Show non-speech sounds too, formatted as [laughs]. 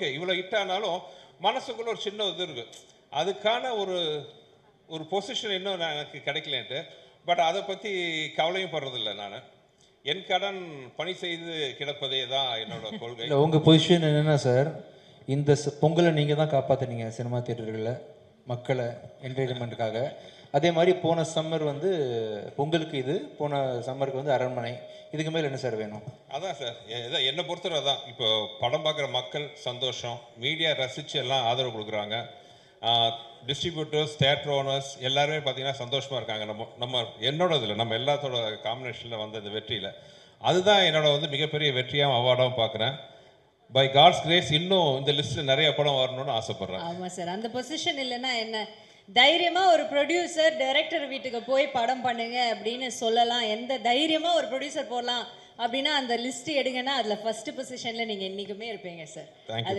Okay இவ்வளோ hit ஆனாலும் மனசுக்குள்ள ஒரு சின்ன இது இருக்கு. அதுக்கான ஒரு ஒரு பொசிஷன் இன்னும் நான் எனக்கு கிடைக்கலன்ட்டு. பட் அதை பற்றி கவலையும் படுறதில்ல நான். என் கடன் பணி செய்து கிடப்பதே தான் என்னோட [laughs] கொள்கை. இல்லை உங்கள் பொசிஷன் என்னென்னா சார் இந்த பொங்கலை நீங்கள் தான் காப்பாற்றுனீங்க சினிமா தியேட்டர்களில் மக்களை என்டர்டைன்மெண்ட்டுக்காக அதே மாதிரி போன சம்மர் வந்து பொங்கலுக்கு இது போன சம்மருக்கு வந்து அரண்மனை. இதுக்கு மேலே என்ன சார் வேணும்? அதான் சார் இதான் என்னை பொறுத்தவரை தான் இப்போ படம் பார்க்குற மக்கள் சந்தோஷம். மீடியா ரசித்து எல்லாம் ஆதரவு கொடுக்குறாங்க. டிஸ்ட்ரிபியூட்டர்ஸ் தேட்டர் ஓனர்ஸ் எல்லாருமே பார்த்தீங்கன்னா சந்தோஷமாக இருக்காங்க. நம்ம நம்ம என்னோட இதில் நம்ம எல்லாத்தோட காம்பினேஷனில் வந்த இந்த வெற்றியில். அதுதான் என்னோட வந்து மிகப்பெரிய வெற்றியாகவும் அவார்டாகவும் பார்க்குறேன். பை காட்ஸ் கிரேஸ் இன்னும் இந்த லிஸ்ட்டில் நிறைய படம் வரணும்னு ஆசைப்பட்றேன் ஆமா சார் அந்த பொசிஷன் இல்லைன்னா என்ன? தைரியமா ஒரு ப்ரொடியூசர் டைரக்டர் வீட்டுக்கு போய் படம் பண்ணுங்க அப்படின்னு சொல்லலாம். எந்த தைரியமா ஒரு ப்ரொடியூசர் போடலாம் அப்படின்னா அந்த லிஸ்ட் எடுங்கன்னா அதுல ஃபர்ஸ்ட் பொசிஷன்ல நீங்க என்னைக்குமே இருப்பீங்க சார்